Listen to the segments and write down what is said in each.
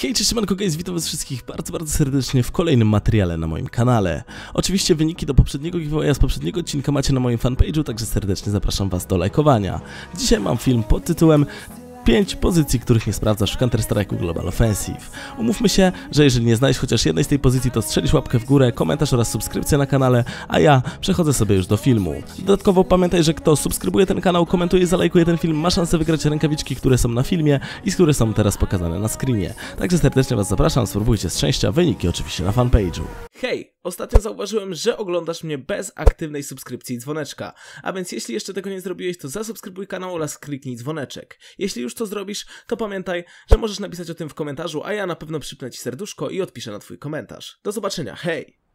Hej, cześć, Manko Guys, witam was wszystkich bardzo, bardzo serdecznie w kolejnym materiale na moim kanale. Oczywiście wyniki do poprzedniego giveawaya z poprzedniego odcinka macie na moim fanpage'u, także serdecznie zapraszam was do lajkowania. Dzisiaj mam film pod tytułem 5 pozycji, których nie sprawdzasz w Counter-Strike'u Global Offensive. Umówmy się, że jeżeli nie znajdziesz chociaż jednej z tej pozycji, to strzelisz łapkę w górę, komentarz oraz subskrypcję na kanale, a ja przechodzę sobie już do filmu. Dodatkowo pamiętaj, że kto subskrybuje ten kanał, komentuje i zalajkuje ten film, ma szansę wygrać rękawiczki, które są na filmie i które są teraz pokazane na screenie. Także serdecznie was zapraszam, spróbujcie szczęścia, wyniki oczywiście na fanpage'u. Hej, ostatnio zauważyłem, że oglądasz mnie bez aktywnej subskrypcji dzwoneczka, a więc jeśli jeszcze tego nie zrobiłeś, to zasubskrybuj kanał oraz kliknij dzwoneczek. Jeśli już to zrobisz, to pamiętaj, że możesz napisać o tym w komentarzu, a ja na pewno przypnę ci serduszko i odpiszę na twój komentarz. Do zobaczenia, hej!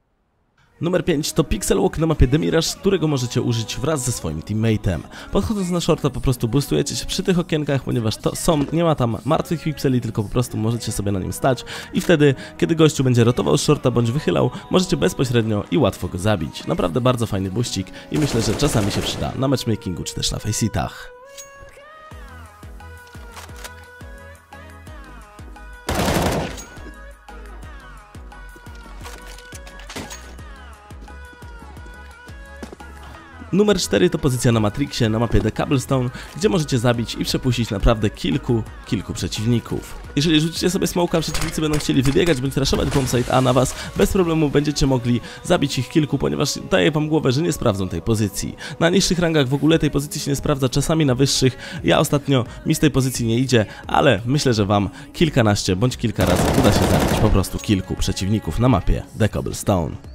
Numer 5 to Pixel Walk na mapie Demirage, którego możecie użyć wraz ze swoim teammateem. Podchodząc na shorta po prostu boostujecie się przy tych okienkach, ponieważ to są, nie ma tam martwych pixeli, tylko po prostu możecie sobie na nim stać i wtedy, kiedy gościu będzie rotował shorta bądź wychylał, możecie bezpośrednio i łatwo go zabić. Naprawdę bardzo fajny buścik i myślę, że czasami się przyda na matchmakingu czy też na faceitach. Numer 4 to pozycja na Matrixie na mapie The Cobblestone, gdzie możecie zabić i przepuścić naprawdę kilku, kilku przeciwników. Jeżeli rzucicie sobie smoka, przeciwnicy będą chcieli wybiegać bądź raszować bombsite A na was, bez problemu będziecie mogli zabić ich kilku, ponieważ daję wam głowę, że nie sprawdzą tej pozycji. Na niższych rangach w ogóle tej pozycji się nie sprawdza, czasami na wyższych. Ja ostatnio mi z tej pozycji nie idzie, ale myślę, że wam kilkanaście bądź kilka razy uda się zabić po prostu kilku przeciwników na mapie The Cobblestone.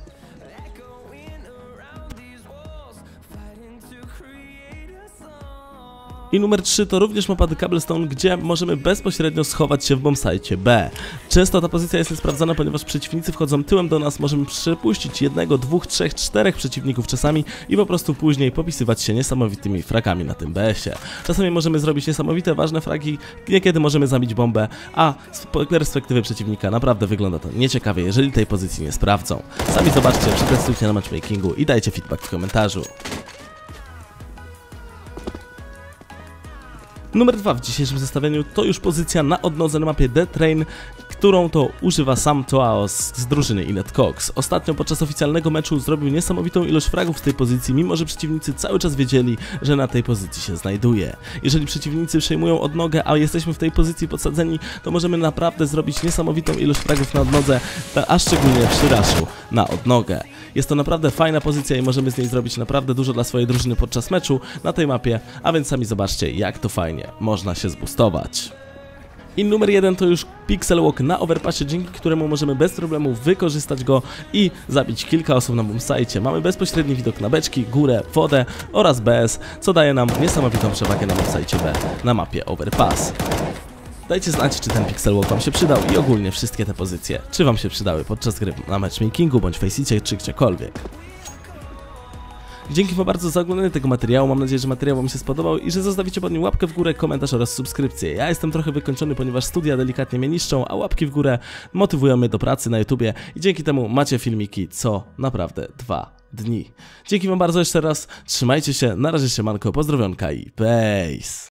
I numer 3 to również mapa The Cobblestone, gdzie możemy bezpośrednio schować się w bombsite B. Często ta pozycja jest niesprawdzana, ponieważ przeciwnicy wchodzą tyłem do nas, możemy przepuścić jednego, dwóch, trzech, czterech przeciwników czasami i po prostu później popisywać się niesamowitymi fragami na tym BS-ie. Czasami możemy zrobić niesamowite, ważne fragi, niekiedy możemy zabić bombę, a z perspektywy przeciwnika naprawdę wygląda to nieciekawie, jeżeli tej pozycji nie sprawdzą. Sami zobaczcie, przetestujcie na matchmakingu i dajcie feedback w komentarzu. Numer 2 w dzisiejszym zestawieniu to już pozycja na odnodze na mapie Dead Train, którą to używa sam Toaos z drużyny Inet Cox. Ostatnio podczas oficjalnego meczu zrobił niesamowitą ilość fragów w tej pozycji, mimo że przeciwnicy cały czas wiedzieli, że na tej pozycji się znajduje. Jeżeli przeciwnicy przejmują odnogę, a jesteśmy w tej pozycji podsadzeni, to możemy naprawdę zrobić niesamowitą ilość fragów na odnodze, a szczególnie przy raszu na odnogę. Jest to naprawdę fajna pozycja i możemy z niej zrobić naprawdę dużo dla swojej drużyny podczas meczu na tej mapie, a więc sami zobaczcie jak to fajnie można się zbustować. I numer jeden to już Pixel Walk na overpassie, dzięki któremu możemy bez problemu wykorzystać go i zabić kilka osób na bombsite. Mamy bezpośredni widok na beczki, górę, wodę oraz BS, co daje nam niesamowitą przewagę na bombsite B na mapie overpass. Dajcie znać, czy ten Pixel Walk Wam się przydał i ogólnie wszystkie te pozycje, czy Wam się przydały podczas gry na matchmakingu, bądź faceicie, czy gdziekolwiek. Dzięki Wam bardzo za oglądanie tego materiału, mam nadzieję, że materiał Wam się spodobał i że zostawicie pod nim łapkę w górę, komentarz oraz subskrypcję. Ja jestem trochę wykończony, ponieważ studia delikatnie mnie niszczą, a łapki w górę motywują mnie do pracy na YouTubie i dzięki temu macie filmiki co naprawdę dwa dni. Dzięki Wam bardzo jeszcze raz, trzymajcie się, na razie się manko, pozdrowionka i peace!